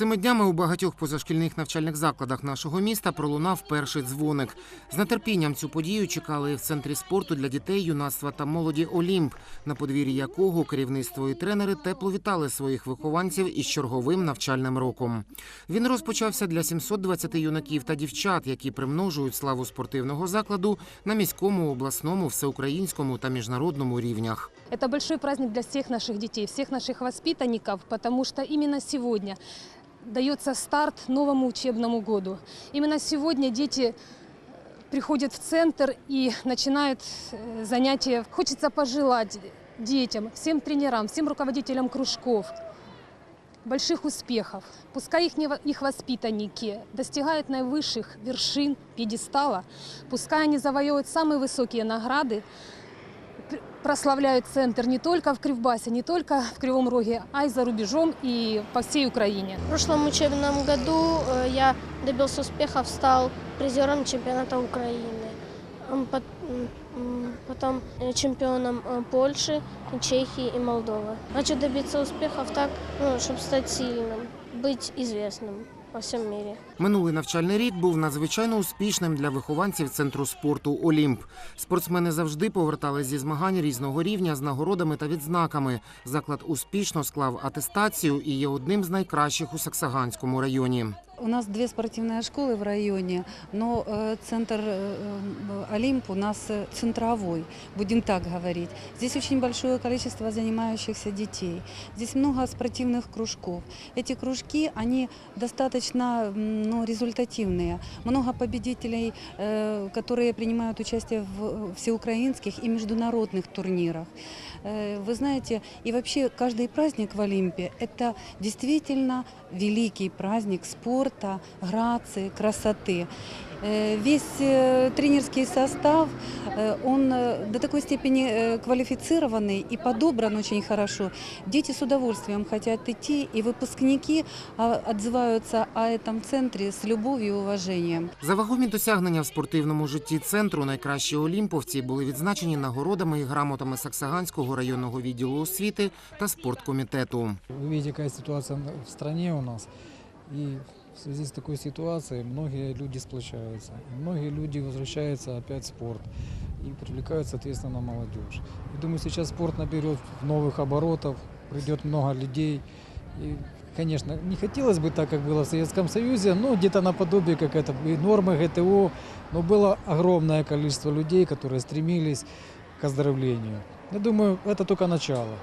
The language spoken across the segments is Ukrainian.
Цими днями у багатьох позашкільних навчальних закладах нашого міста пролунав перший дзвоник. З нетерпінням цю подію чекали в центрі спорту для дітей, юнацтва та молоді Олімп, на подвір'ї якого керівництво і тренери тепло вітали своїх вихованців із черговим навчальним роком. Він розпочався для 720 юнаків та дівчат, які примножують славу спортивного закладу на міському, обласному, всеукраїнському та міжнародному рівнях. Это большой праздник для всех наших детей, всех наших воспитанников, потому что именно сегодня дается старт новому учебному году. Именно сегодня дети приходят в центр и начинают э, занятия. Хочется пожелать детям, всем тренерам, всем руководителям кружков больших успехов. Пускай их, не их воспитанники достигают наивысших вершин пьедестала, пускай они завоевывают самые высокие награды, прославляют центр не только в Кривбасе, не только в Кривом Роге, а и за рубежом и по всей Украине. В прошлом учебном году э, я добился успехов, стал призером чемпионата Украины. М, пот- м, м, Потом э, чемпионом э, Польши, Чехии и Молдовы. Хочу добиться успехов так, ну, чтобы стать сильным, быть известным во всем мире. Минулий навчальний рік був надзвичайно успішним для вихованців центру спорту Олімп. Спортсмени завжди повертались зі змагань різного рівня з нагородами та відзнаками. Заклад успішно склав атестацію і є одним з найкращих у Саксаганському районі. У нас две спортивные школы в районе, но э, центр э, э, Олимп у нас центровой, будем так говорить. Здесь очень большое количество занимающихся детей. Здесь много спортивных кружков. Эти кружки, они достаточно ну, результативные. Много победителей, которые принимают участие в всеукраинских и международных турнирах. Э, Вы знаете, и вообще каждый праздник в Олимпе – это действительно великий праздник спорта, грации, красоты. Э, Весь э, тренерский состав, э, он э, до такой степени э, квалифицированный и подобран очень хорошо. Дети с удовольствием хотят идти, и выпускники а, отзываются о этом центре с любовью и уважением. За вагомі досягнення в спортивному житті центру найкращі олімповці були відзначені нагородами і грамотами Саксаганського районного відділу освіти та спорткомітету. Вы видите, какая ситуация в стране у нас. И в связи с такой ситуацией многие люди сплочаются. И многие люди возвращаются опять в спорт и привлекают, соответственно, молодежь. И думаю, сейчас спорт наберет новых оборотов, придет много людей. И, конечно, не хотелось бы так, как было в Советском Союзе, но где-то наподобие, как это и нормы ГТО, но было огромное количество людей, которые стремились к оздоровлению. Я думаю, это только начало.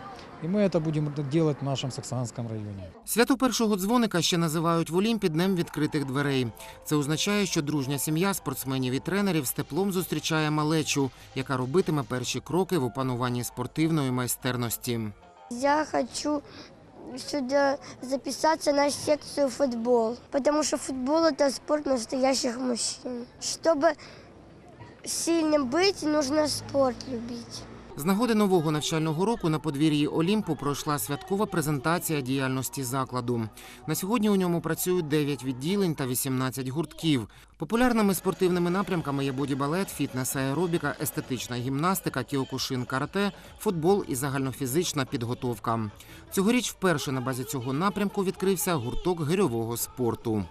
И мы это будем делать в нашем Саксанском районе. Свято першого дзвоника ще називають в Олімпі днем відкритих дверей. Це означає, що дружня сім'я спортсменів і тренерів з теплом зустрічає малечу, яка робитиме перші кроки в опануванні спортивної майстерності. Я хочу сюда записаться на секцию футбол, потому что футбол это спорт настоящих мужчин. Чтобы сильным быть, нужно спорт любить. З нагоди нового навчального року на подвір'ї Олімпу пройшла святкова презентація діяльності закладу. На сьогодні у ньому працюють 9 відділень та 18 гуртків. Популярними спортивними напрямками є бодібалет, фітнес, аеробіка, естетична гімнастика, кіокушин, карате, футбол і загальнофізична підготовка. Цьогоріч вперше на базі цього напрямку відкрився гурток гирьового спорту.